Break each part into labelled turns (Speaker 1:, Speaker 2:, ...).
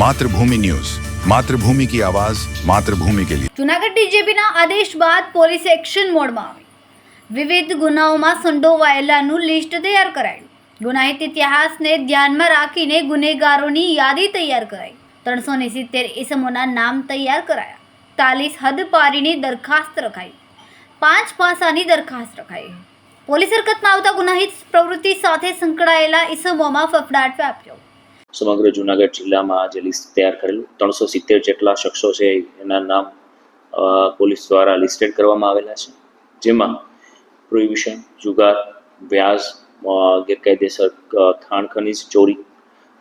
Speaker 1: Mathrubhumi news. Mathrubhumi કી આવાજ, માતૃભૂમિ કે લિયે
Speaker 2: જૂનાગઢ ડીજીપીના આદેશ બાદ પોલીસ એક્શન મોડમાં આવી. વિવિધ ગુનાઓમાં સંડોવાયેલાનું લિસ્ટ તૈયાર કરાયું. ગુનાહિત ઇતિહાસને ધ્યાનમાં રાખીને ગુનેગારોની યાદી તૈયાર કરાઈ. ત્રણસો ને સિત્તેર ઇસમોના નામ તૈયાર કરાયા. તાલીસ હદ પારીની દરખાસ્ત રખાઈ. પાંચ પાસાની દરખાસ્ત રખાઈ. પોલીસ હરકતમાં આવતા ગુનાહિત પ્રવૃત્તિ સાથે સંકળાયેલા ઇસમોમાં ફફડાટ વ્યાપ્યો.
Speaker 3: સમગ્ર જુનાગઢ જિલ્લામાં જે લિસ્ટ તૈયાર કરેલું, ત્રણસો સિત્તેર જેટલા શખ્સો છે એના નામ પોલીસ દ્વારા લિસ્ટેડ કરવામાં આવેલા છે. જેમાં પ્રોહિબિશન જુગાર, વ્યાજ ગેરકાયદેસર ખાણ ખનીજ ચોરી,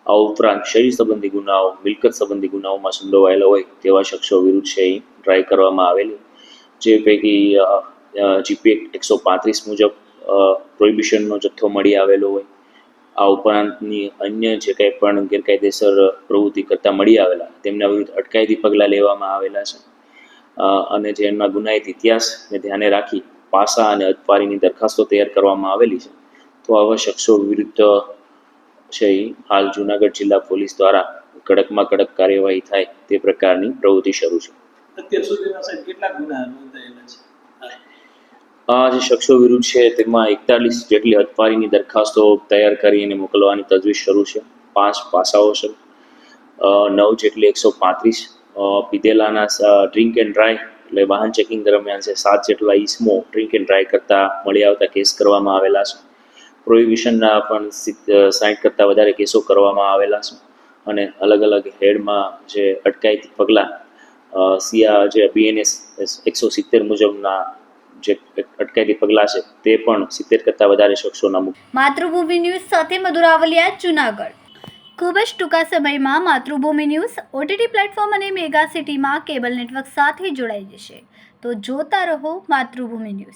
Speaker 3: આ ઉપરાંત શરીર સંબંધી ગુનાઓ, મિલકત સંબંધી ગુનાઓમાં સંડોવાયેલા હોય તેવા શખ્સો વિરુદ્ધ છે અહીં ટ્રાય કરવામાં આવેલી. જે પૈકી જીપી એકસો પાંત્રીસ મુજબ પ્રોહિબિશનનો જથ્થો મળી આવેલો હોય. આ ઉપરાંતની અન્ય જે કંઈ પણ ગેરકાયદેસર પ્રવૃત્તિ કરતા મળી આવેલા, તેમના વિરુદ્ધ અટકાયતી પગલાં લેવામાં આવેલા છે. અને જે એમના ગુનાહિત ઇતિહાસને ધ્યાને રાખી પાસા અને અદપારીની દરખાસ્તો તૈયાર કરવામાં આવેલી છે, તો આવા શખ્સો વિરુદ્ધ છે હાલ જુનાગઢ જિલ્લા પોલીસ દ્વારા કડકમાં કડક કાર્યવાહી થાય તે પ્રકારની પ્રવૃત્તિ શરૂ છે.
Speaker 4: અત્યાર સુધીમાં સાહેબ કેટલા ગુના નોંધાયેલા છે?
Speaker 3: આ જે શખ્સો વિરુદ્ધ છે, તેમાં એકતાલીસ જેટલી હદપારીની દરખાસ્તો તૈયાર કરીને મોકલવાની તજવીજ શરૂ છે. પાંચ પાસાઓ છે. નવ જેટલી એકસો પાંત્રીસ. પીધેલાના ડ્રિંક એન્ડ ડ્રાય એટલે વાહન ચેકિંગ દરમિયાન છે, સાત જેટલા ઈસમો ડ્રિંક એન્ડ ડ્રાય કરતા મળી આવતા કેસ કરવામાં આવેલા છે. પ્રોહિબિશનના પણ સાઠ કરતાં વધારે કેસો કરવામાં આવેલા છે. અને અલગ અલગ હેડમાં જે અટકાયતી પગલાં સિયા જે બીએનએસ એકસો સિત્તેર મુજબના જે અટકાયતી પગલાં છે તે પણ સિત્તેર કરતાં વધારે શખ્સોના
Speaker 2: માતૃભૂમિ ન્યૂઝ સાથે મધુરાવલિયા જુનાગઢ. ખૂબ જ ટૂંકા સમયમાં માતૃભૂમિ ન્યૂઝ ઓટીટી પ્લેટફોર્મ અને મેગા સિટીમાં કેબલ નેટવર્ક સાથે જોડાઈ જશે. તો જોતા રહો માતૃભૂમિ ન્યૂઝ.